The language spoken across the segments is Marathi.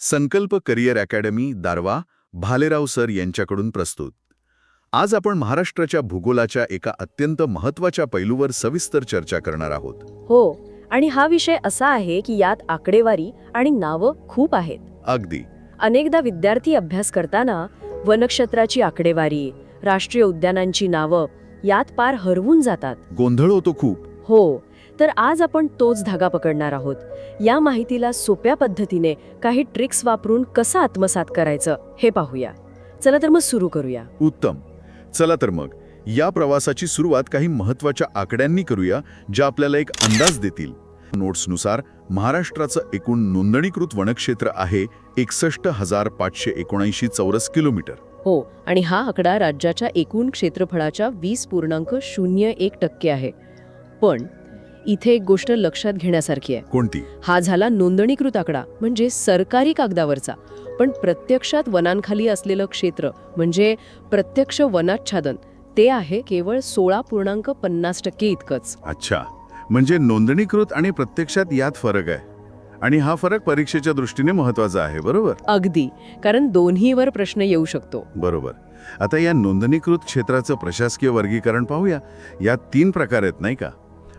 Sankalp career academy Darwha Bhalerao sir यांच्याकडून प्रस्तुत. आज आपण महाराष्ट्राच्या भूगोलाच्या एका अत्यंत महत्त्वाच्या पैलूवर सविस्तर चर्चा करणार आहोत. हो आणि हा विषय असा आहे की यात आकडेवारी आणि नावं खूप आहेत. अगदी. अनेकदा विद्यार्थी अभ्यास करताना वनक्षेत्राची आकडेवारी राष्ट्रीय उद्यानांची नावं यात पार हरवून जातात. गोंधळ होतो खूप. हो तर आज आपण तोच धागा पकडणार आहोत. या माहितीला सोप्या पद्धतीने काही ट्रिक्स वापरून कसं आत्मसात करायचं हे पाहूया. चला तर मग सुरू करूया. उत्तम. चला तर मग. या प्रवासाची सुरुवात काही महत्त्वाच्या आकड्यांनी करूया ज्या आपल्याला एक अंदाज देतील. नोट्सनुसार महाराष्ट्राचं एकूण नोंदणीकृत वनक्षेत्र आहे एकसष्ट हजार पाचशे एकोणऐंशी चौरस किलोमीटर. हो आणि हा आकडा राज्याच्या एकूण क्षेत्रफळाच्या वीस पूर्णांक शून्य एक टक्के आहे. पण इथे एक गोष्ट लक्षात घेण्यासारखी आहे. कोणती? हा झाला नोंदणीकृत आकडा म्हणजे सरकारी कागदावरचा. पण प्रत्यक्षात वनांखाली असलेलं क्षेत्र म्हणजे प्रत्यक्ष वनाच्छादन ते आहे केवळ सोळा पूर्णांक पन्नास टक्के इतकंच. अच्छा. म्हणजे नोंदणीकृत आणि प्रत्यक्षात यात फरक आहे. आणि हा फरक परीक्षेच्या दृष्टीने महत्त्वाचा आहे बरोबर? अगदी. कारण दोन्हीवर प्रश्न येऊ शकतो. बरोबर. आता या नोंदणीकृत क्षेत्राचं प्रशासकीय वर्गीकरण पाहूया. यात तीन प्रकार आहेत नाही का?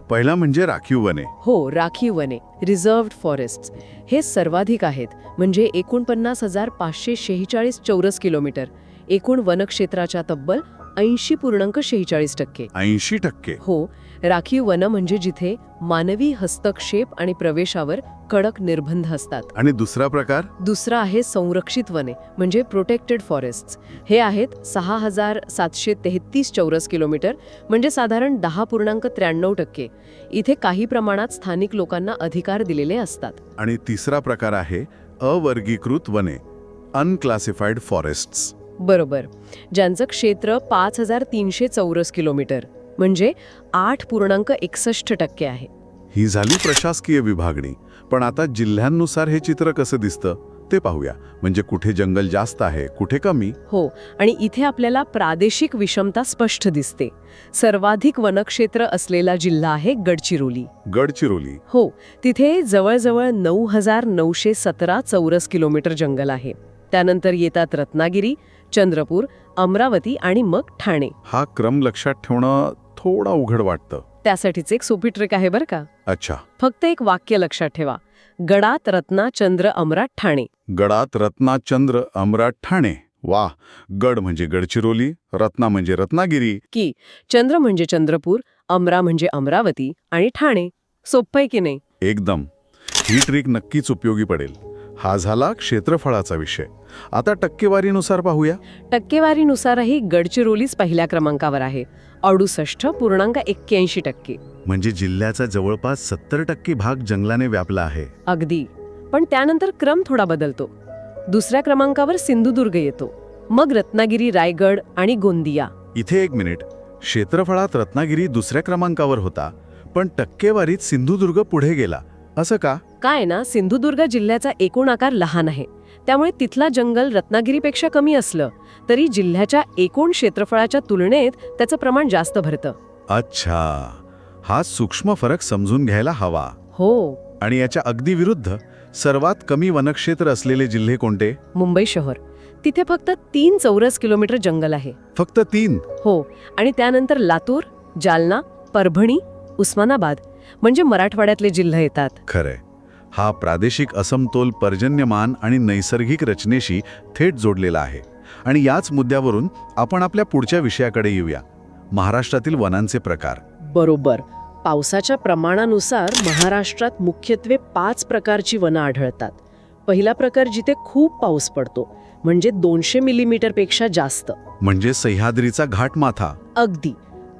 पहिला म्हणजे राखीव वने. हो राखीव वने रिझर्व्ड फॉरेस्ट हे सर्वाधिक आहेत म्हणजे एकोणपन्नास हजार पाचशे शेहेचाळीस चौरस किलोमीटर. एकूण वनक्षेत्राच्या तब्बल ऐंशी पूर्णांक शेहेचाळीस टक्के. ऐंशी टक्के. हो राखीव वन म्हणजे जिथे मानवी हस्तक्षेप आणि प्रवेशावर कडक निर्बंध असतात. आणि दुसरा प्रकार? दुसरा आहे संरक्षित वने म्हणजे प्रोटेक्टेड फॉरेस्ट्स हे आहेत सहा हजार सातशे तेहतीस चौरस किलोमीटर म्हणजे साधारण दहा पूर्णांक त्र्याण्णव टक्के. इथे काही प्रमाणात स्थानिक लोकांना अधिकार दिलेले असतात. आणि तिसरा प्रकार आहे अवर्गीकृत वने अनक्लासिफाईड फॉरेस्ट्स बरोबर. ज्यांचं क्षेत्र पाच हजार तीनशे चौरस किलोमीटर. म्हणजे आठ पूर्णांक एकसष्ट टक्के आहे. ही झाली प्रशासकीय विभागणी. पण आता जिल्ह्यांनुसार हे चित्र कसं दिसतं ते पाहूया. म्हणजे कुठे जंगल जास्त आहे कुठे कमी? हो आणि इथे आपल्याला प्रादेशिक विषमता स्पष्ट दिसते. सर्वाधिक वनक्षेत्र असलेला जिल्हा आहे गडचिरोली. गडचिरोली. हो तिथे जवळजवळ नऊ हजार नऊशे सतरा चौरस किलोमीटर जंगल आहे. त्यानंतर येतात रत्नागिरी चंद्रपूर अमरावती आणि मग ठाणे. हा क्रम लक्षात ठेवणं थोडा उघड वाटतं. त्यासाठीच एक सोपी ट्रिक आहे बरं का. अच्छा. फक्त एक वाक्य लक्षात ठेवा. गडात रत्ना चंद्र अमरात ठाणे. गडात रत्ना चंद्र अमराट ठाणे. वा. गड म्हणजे गडचिरोली रत्ना म्हणजे रत्नागिरी. की चंद्र म्हणजे चंद्रपूर अमरा म्हणजे अमरावती आणि ठाणे. सोपं आहे की नाही? एकदम. ही ट्रिक नक्कीच उपयोगी पडेल. हा झाला क्षेत्रफळाचा विषय. आता टक्केवारीनुसार पाहूया. टक्केवारीनुसारही गडचिरोलीच पहिल्या क्रमांकावर आहे. अडुसष्ट पूर्णांक एक्क्याऐंशी टक्के. म्हणजे जिल्ह्याचा जवळपास सत्तर टक्के भाग जंगलाने व्यापला आहे. अगदी. पण त्यानंतर क्रम थोडा बदलतो. दुसऱ्या क्रमांकावर सिंधुदुर्ग येतो. मग रत्नागिरी रायगड आणि गोंदिया. इथे एक मिनिट. क्षेत्रफळात रत्नागिरी दुसऱ्या क्रमांकावर होता पण टक्केवारीत सिंधुदुर्ग पुढे गेला. असं का? काय ना सिंधुदुर्ग जिल्ह्याचा एकूण आकार लहान आहे. त्यामुळे तिथला जंगल रत्नागिरीपेक्षा कमी असलं तरी जिल्ह्याच्या एकूण क्षेत्रफळाच्या तुलनेत त्याचं प्रमाण जास्त भरतं. अच्छा. हा सूक्ष्म फरक समजून घ्यायला हवा. हो. आणि याच्या अगदी विरुद्ध सर्वात कमी वनक्षेत्र असलेले जिल्हे कोणते? मुंबई शहर. तिथे फक्त तीन चौरस किलोमीटर जंगल आहे. फक्त तीन? हो. आणि त्यानंतर लातूर जालना परभणी उस्मानाबाद म्हणजे मराठवाड्यातले जिल्हे येतात. खरंय. हा प्रादेशिक असमतोल पर्जन्यमान आणि नैसर्गिक रचनेशी थेट जोडलेला आहे. आणि याच मुद्द्यावरून आपण आपल्या पुढच्या विषयाकडे येऊया. महाराष्ट्रातील वनांचे प्रकार. बरोबर. पावसाच्या प्रमाणानुसार महाराष्ट्रात मुख्यत्वे पाच प्रकारची वनं आढळतात. पहिला प्रकार जिथे खूप पाऊस पडतो म्हणजे दोनशे मिलीमीटरपेक्षा जास्त. म्हणजे सह्याद्रीचा घाटमाथा. अगदी.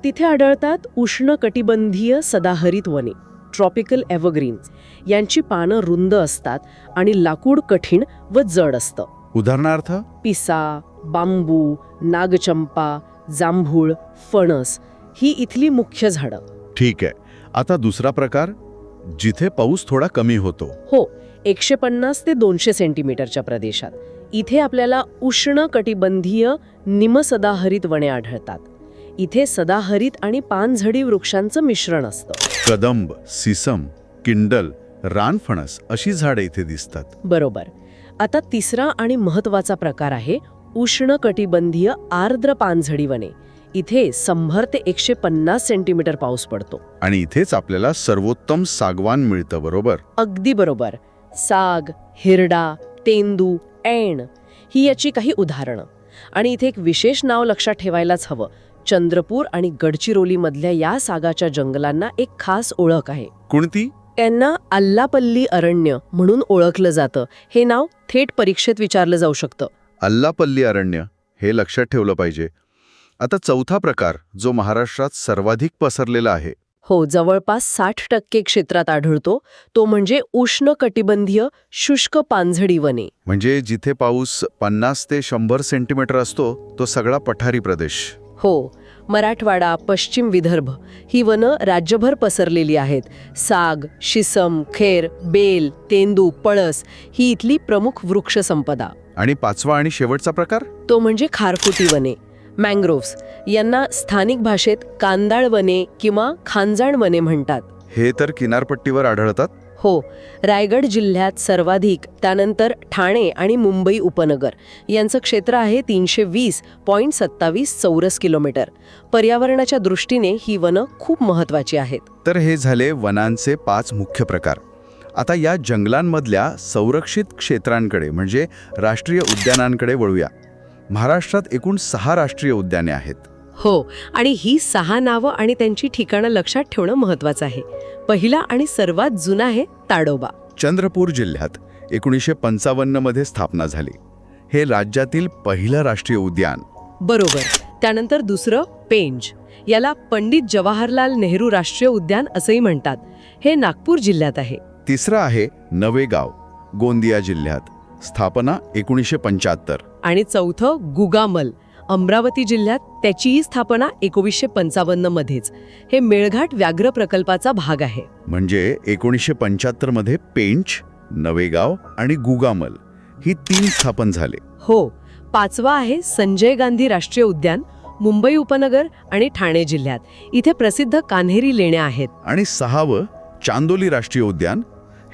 तिथे आढळतात उष्ण कटिबंधीय सदाहरित वने. Tropical evergreens. यांची पानं रुंद असतात आणि लाकूड कठीण व जड असतं. उदाहरणार्थ? पिसा बांबू नागचंपा जांभूळ फणस ही इथली मुख्य झाडं. ठीक आहे. आता दुसरा प्रकार जिथे पाऊस थोडा कमी होतो. हो एकशे पन्नास ते दोनशे सेंटीमीटरच्या प्रदेशात. इथे आपल्याला उष्ण कटिबंधीय निमसदाहरित वने आढळतात. इथे सदाहरित आणि पानझडी वृक्षांचं मिश्रण असतं. कदंब सिसम किंडल रानफणस अशी झाडे इथे दिसतात. बरोबर. आता तिसरा आणि महत्त्वाचा प्रकार आहे उष्णकटिबंधीय आर्द्र पानझडी वने. इथे शंभर ते एकशे पन्नास सेंटीमीटर पाऊस पडतो. आणि इथेच आपल्याला सर्वोत्तम सागवान मिळतं बरोबर? अगदी बरोबर. साग हिरडा तेंदू ऐण ही याची काही उदाहरणं. आणि इथे एक विशेष नाव लक्षात ठेवायलाच हवं. चंद्रपूर आणि गडचिरोलीमधल्या या सागाच्या जंगलांना एक खास ओळख आहे. कोणती? त्यांना अल्लापल्ली अरण्य म्हणून ओळखलं जातं. हे नाव थेट परीक्षेत विचारलं जाऊ शकतं. अल्लापल्ली अरण्य हे लक्षात ठेवलं पाहिजे. आता चौथा प्रकार जो महाराष्ट्रात सर्वाधिक पसरलेला आहे. हो जवळपास साठ टक्के क्षेत्रात आढळतो. तो म्हणजे उष्णकटिबंधीय शुष्क पानझडी वने. म्हणजे जिथे पाऊस पन्नास ते शंभर सेंटीमीटर असतो तो सगळा पठारी प्रदेश. हो मराठवाडा पश्चिम विदर्भ ही वनं राज्यभर पसरलेली आहेत. साग शिसम खेर बेल तेंदू पळस ही इथली प्रमुख वृक्ष संपदा आणि पाचवा आणि शेवटचा प्रकार? तो म्हणजे खारफुटी वने. मँग्रोव्स यांना स्थानिक भाषेत कांदाळ वने किंवा खांजाण वने म्हणतात. हे तर किनारपट्टीवर आढळतात? हो रायगड जिल्ह्यात सर्वाधिक त्यानंतर ठाणे आणि मुंबई उपनगर. यांचं क्षेत्र आहे तीनशे वीस पॉईंट सत्तावीस चौरस किलोमीटर. पर्यावरणाच्या दृष्टीने ही वनं खूप महत्वाची आहेत. तर हे झाले वनांचे पाच मुख्य प्रकार. आता या जंगलांमधल्या संरक्षित क्षेत्रांकडे म्हणजे राष्ट्रीय उद्यानांकडे वळूया. महाराष्ट्रात एकूण सहा राष्ट्रीय उद्याने आहेत. हो आणि ही सहा नावं आणि त्यांची ठिकाणं लक्षात ठेवणं महत्वाचं आहे. पहिला आणि सर्वात जुना आहे ताडोबा. चंद्रपूर जिल्ह्यात एकोणीसशे पंचावन्नमध्ये स्थापना झाली. हे राज्यातील पहिलं राष्ट्रीय उद्यान. बरोबर. त्यानंतर दुसरं पेंज. याला पंडित जवाहरलाल नेहरू राष्ट्रीय उद्यान असंही म्हणतात. हे नागपूर जिल्ह्यात आहे. तिसरं आहे नवेगाव गोंदिया जिल्ह्यात. स्थापना एकोणीसशे पंच्याहत्तर. आणि चौथं गुगामल. अमरावती जिल्ह्यात त्याचीही स्थापना एकोणीसशे पंचावन्न मध्येच. हे मेळघाट व्याघ्र प्रकल्पाचा भाग आहे. म्हणजे एकोणीसशे पंच्याहत्तरमध्ये पेंच नवेगाव आणि गुगामल ही तीन स्थापन झाले. हो पाचवा आहे संजय गांधी राष्ट्रीय उद्यान मुंबई उपनगर आणि ठाणे जिल्ह्यात. इथे प्रसिद्ध कान्हेरी लेण्या आहेत. आणि सहावं चांदोली राष्ट्रीय उद्यान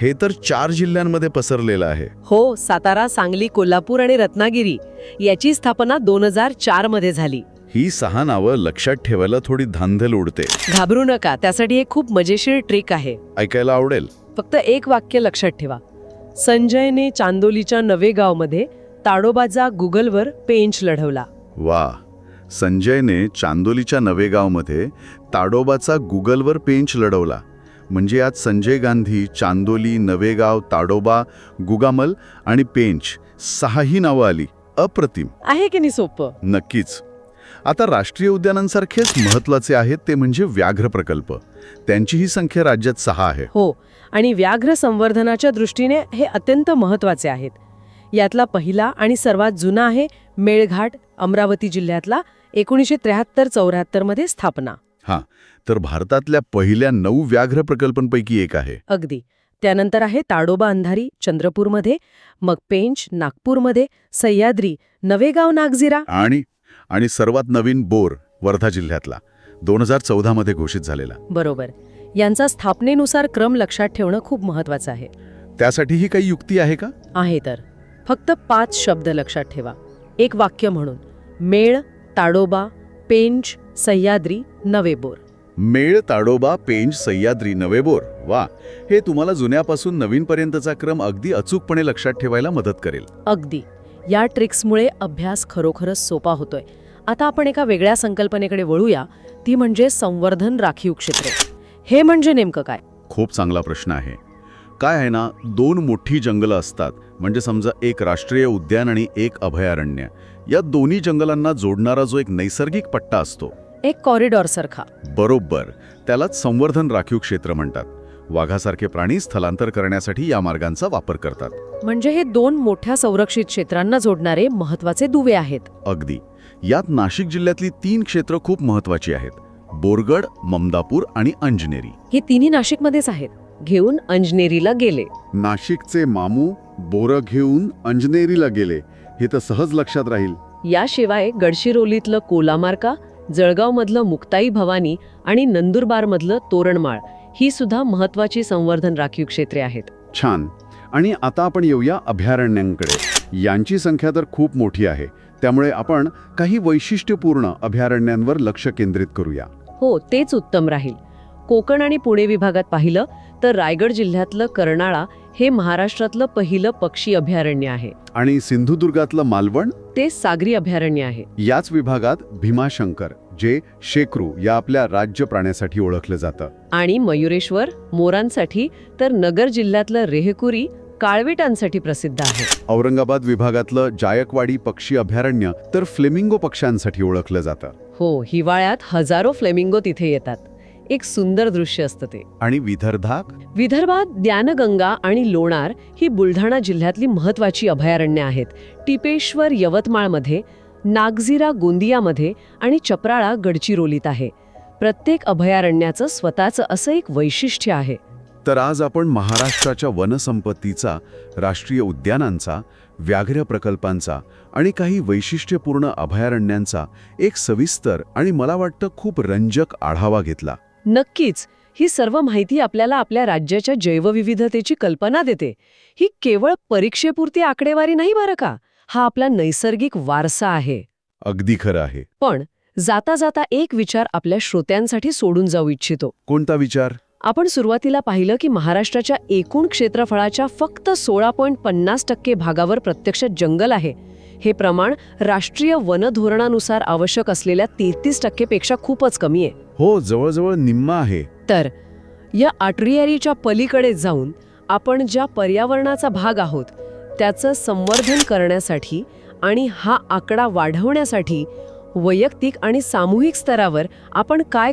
हे तर चार जिल्ह्यांमध्ये पसरलेलं आहे. हो सातारा सांगली कोल्हापूर आणि रत्नागिरी याची स्थापना दोन हजार चारमध्ये झाली. ही सहा नावं लक्षात ठेवायला थोडी धांदल उडते. घाबरू नका त्यासाठी एक खूप मजेशीर ट्रिक आहे. ऐकायला आवडेल? फक्त एक वाक्य लक्षात ठेवा. संजयने चांदोलीच्या नवेगावमध्ये ताडोबाचा गुगलवर पेंच लढवला. वा. संजयने चांदोलीच्या नवेगावमध्ये ताडोबाचा गुगलवर पेंच लढवला. म्हणजे आज संजय गांधी चांदोली नवेगाव ताडोबा गुगामल आणि पेंच सहाही नावं आली. अप्रतिम. आहे की नाही सोपं? नक्कीच. आता राष्ट्रीय उद्यानांसारखेच महत्त्वाचे आहेत ते म्हणजे व्याघ्र प्रकल्प. त्यांचीही संख्या राज्यात सहा आहे. हो आणि व्याघ्र संवर्धनाच्या दृष्टीने हे अत्यंत महत्त्वाचे आहेत. यातला पहिला आणि सर्वात जुना आहे मेळघाट अमरावती जिल्ह्यातला एकोणीसशे त्र्याहत्तर चौऱ्याहत्तरमध्ये स्थापना. हां तर भारतातल्या पहिल्या नऊ व्याघ्र प्रकल्पांपैकी एक आहे. अगदी. त्यानंतर आहे ताडोबा अंधारी चंद्रपूरमध्ये मग पेंच नागपूरमध्ये सह्याद्री नवेगाव नागझिरा. आणि आणि सर्वात नवीन बोर वर्धा जिल्ह्यातला दोन हजार चौदामध्ये घोषित झालेला. बरोबर. यांचा स्थापनेनुसार क्रम लक्षात ठेवणं खूप महत्वाचं आहे. त्यासाठी ही काही युक्ती आहे का? आहे तर. फक्त पाच शब्द लक्षात ठेवा. एक वाक्य म्हणून. मेळ ताडोबा पेंच सह्याद्री नवेबोर मेळ ताडोबा पेंज सह्याद्री नवेबोर वा हे तुम्हाला जुन्यापासून नवीनपर्यंतचा क्रम अगदी अचूकपणे लक्षात ठेवायला मदत करेल. अगदी. या ट्रिक्समुळे अभ्यास खरोखरच सोपा होतोय. आता आपण एका वेगळ्या संकल्पनेकडे वळूया. ती म्हणजे संवर्धन राखीव क्षेत्रे. हे म्हणजे नेमकं काय? खूप चांगला प्रश्न आहे. काय आहे ना दोन मोठी जंगलं असतात. म्हणजे समजा एक राष्ट्रीय उद्यान आणि एक अभयारण्य. या दोन्ही जंगलांना जोडणारा जो एक नैसर्गिक पट्टा असतो एक कॉरिडॉर सारखा. बरोबर. त्यालाच संवर्धन राखीव क्षेत्र म्हणतात. वाघासारखे प्राणी स्थलांतर करण्यासाठी या मार्गांचा वापर करतात. म्हणजे हे दोन मोठ्या संरक्षित क्षेत्रांना जोडणारे महत्त्वाचे दुवे आहेत. अगदी. यात नाशिक जिल्ह्यातली तीन क्षेत्र खूप महत्वाची आहेत. बोरगड ममदापूर आणि अंजनेरी. हे तिन्ही नाशिकमध्येच आहेत. घेऊन अंजनेरीला गेले. नाशिकचे मामू बोरं घेऊन अंजनेरीला गेले. हे तर सहज लक्षात राहील. याशिवाय गडचिरोलीतलं कोलामार्का जळगावमधलं मुक्ताई भवानी आणि नंदुरबारमधलं तोरणमाळ ही सुद्धा महत्वाची संवर्धन राखीव क्षेत्रे आहेत. छान. आणि आता आपण येऊया अभयारण्यांकडे. यांची संख्या तर खूप मोठी आहे. त्यामुळे आपण काही वैशिष्ट्यपूर्ण अभयारण्यांवर लक्ष केंद्रित करूया. हो तेच उत्तम राहील. कोकण आणि पुणे विभागात पाहिलं तर रायगड जिल्ह्यातलं कर्नाळा हे महाराष्ट्रातलं पहिलं पक्षी अभयारण्य आहे. आणि सिंधुदुर्गातलं मालवण? ते सागरी अभयारण्य आहे. याच विभागात भीमाशंकर जे शेक्रू या आपल्या राज्य प्राण्यासाठी ओळखलं जातं. आणि मयुरेश्वर मोरांसाठी तर नगर जिल्ह्यातलं रेहकुरी काळविटांसाठी प्रसिद्ध आहे. औरंगाबाद विभागातलं जायकवाडी पक्षी अभयारण्य तर फ्लेमिंगो पक्ष्यांसाठी ओळखलं जातं. हो हिवाळ्यात हजारो फ्लेमिंगो तिथे येतात. एक सुंदर दृश्य असतं ते. आणि विदर्भात? विदर्भात द्यानगंगा आणि लोणार ही बुलढाणा जिल्ह्यातली महत्वाची अभयारण्य आहेत. टिपेश्वर यवतमाळमध्ये नागझिरा गोंदियामध्ये आणि चपराळा गडचिरोलीत आहे. प्रत्येक अभयारण्याचं स्वतःचं असं एक वैशिष्ट्य आहे. तर आज आपण महाराष्ट्राच्या वनसंपत्तीचा राष्ट्रीय उद्यानांचा व्याघ्र प्रकल्पांचा आणि काही वैशिष्ट्यपूर्ण अभयारण्यांचा एक सविस्तर आणि मला वाटतं खूप रंजक आढावा घेतला. नक्कीच ही सर्व माहिती आपल्याला आपल्या राज्याच्या जैवविविधतेची कल्पना देते. ही केवळ परीक्षेपुरती आकडेवारी नाही बरं का? हा आपला नैसर्गिक वारसा आहे. अगदी खरं आहे. पण जाता जाता एक विचार आपल्या श्रोत्यांसाठी सोडून जाऊ इच्छितो. कोणता विचार? आपण सुरुवातीला पाहिलं की महाराष्ट्राच्या एकूण क्षेत्रफळाच्या फक्त सोळा पॉईंट पन्नास टक्के भागावर प्रत्यक्षात जंगल आहे. हे प्रमाण राष्ट्रीय वन धोरणानुसार आवश्यक असलेल्या तेहतीस टक्केपेक्षा खूपच कमी आहे. हो जवळजवळ निम्म आहे. तर या आट्रियारीच्या पलीकडे जाऊन आपण ज्या पर्यावरणाचा भाग आहोत त्याचं संवर्धन करण्यासाठी आणि हा आकडा वाढवण्यासाठी वैयक्तिक आणि सामूहिक स्तरावर आपण काय